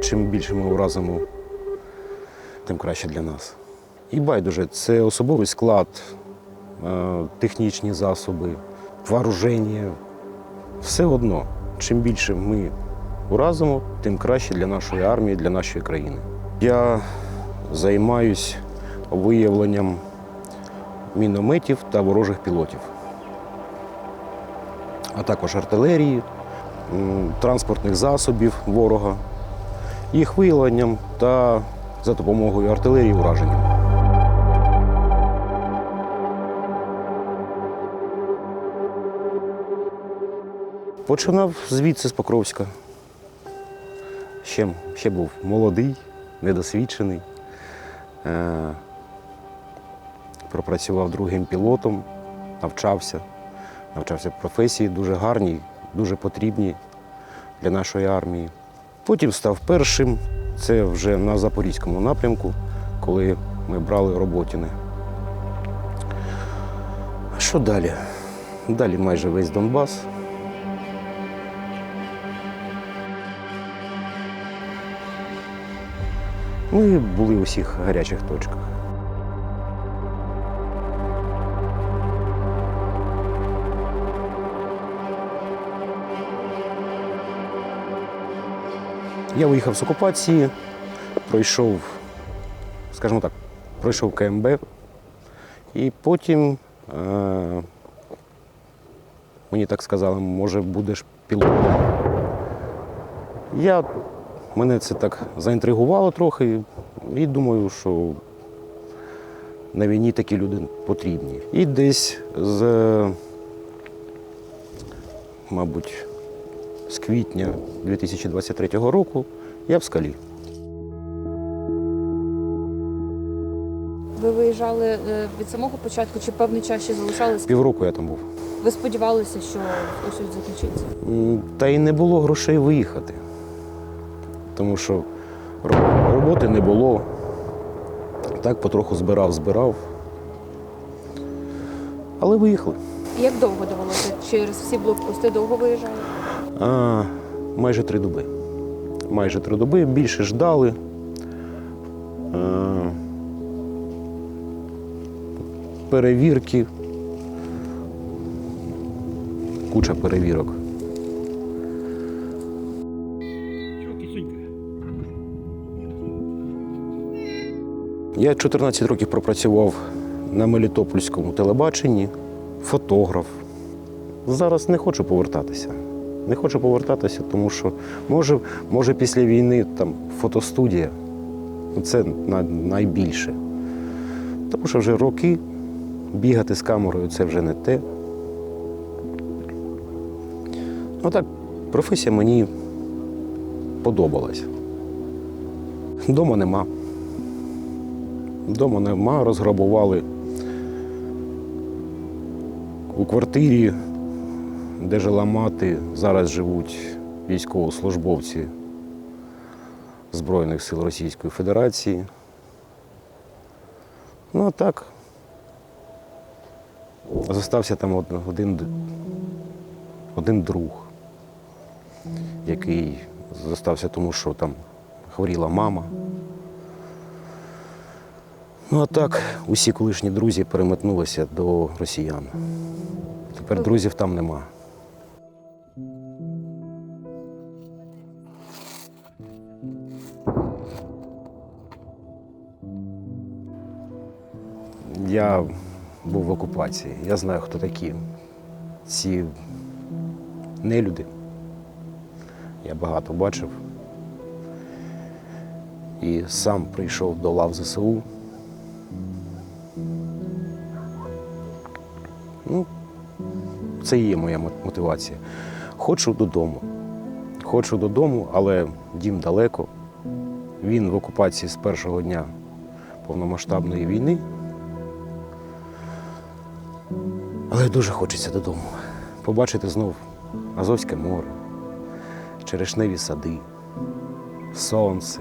Чим більше ми уразимо, тим краще для нас. І байдуже, це особовий склад, е, технічні засоби, вооруження. Все одно, чим більше ми уразимо, тим краще для нашої армії, для нашої країни. Я займаюсь виявленням мінометів та ворожих пілотів, а також артилерії, транспортних засобів ворога, їх виявленням та за допомогою артилерії ураженням. Починав звідси з Покровська. Ще, ще був молодий, недосвідчений. Е, пропрацював другим пілотом, навчався. Навчався професії дуже гарній, дуже потрібній для нашої армії. Потім став першим. Це вже на Запорізькому напрямку, коли ми брали Роботіни. Що далі? Далі майже весь Донбас. Ми були у всіх гарячих точках. Я виїхав з окупації, пройшов, скажімо так, пройшов КМБ, і потім е, мені так сказали, може, будеш пілотом. Я, мене це так заінтригувало трохи, і думаю, що на війні такі люди потрібні. І десь з, мабуть, з квітня 2023 року я в скалі. Ви виїжджали е, від самого початку чи певний час ще залишалися? Півроку я там був. Ви сподівалися, що ось ось закінчиться? Та й не було грошей виїхати. Тому що роботи не було. Так потроху збирав, збирав. Але виїхали. Як довго довелося? Через всі блокпости довго виїжджали? А, майже три доби. Майже три доби. Більше ждали. А, перевірки. Куча перевірок. Я 14 років пропрацював на Мелітопольському телебаченні, фотограф. Зараз не хочу повертатися. Не хочу повертатися, тому що може, може після війни там фотостудія це найбільше. Тому що вже роки бігати з камерою це вже не те. Ну так, професія мені подобалась. Дома нема. Дома нема, розграбували у квартирі, де жила мати, зараз живуть військовослужбовці Збройних сил Російської Федерації. Ну а так. Зостався там один, один друг, який зостався тому, що там хворіла мама. Ну а так, усі колишні друзі переметнулися до росіян. Тепер друзів там нема. Я був в окупації. Я знаю, хто такі ці нелюди. Я багато бачив. І сам прийшов до лав ЗСУ. Ну, це є моя мотивація. Хочу додому. Хочу додому, але дім далеко. Він в окупації з першого дня повномасштабної війни. Але дуже хочеться додому. Побачити знов Азовське море, черешневі сади, сонце.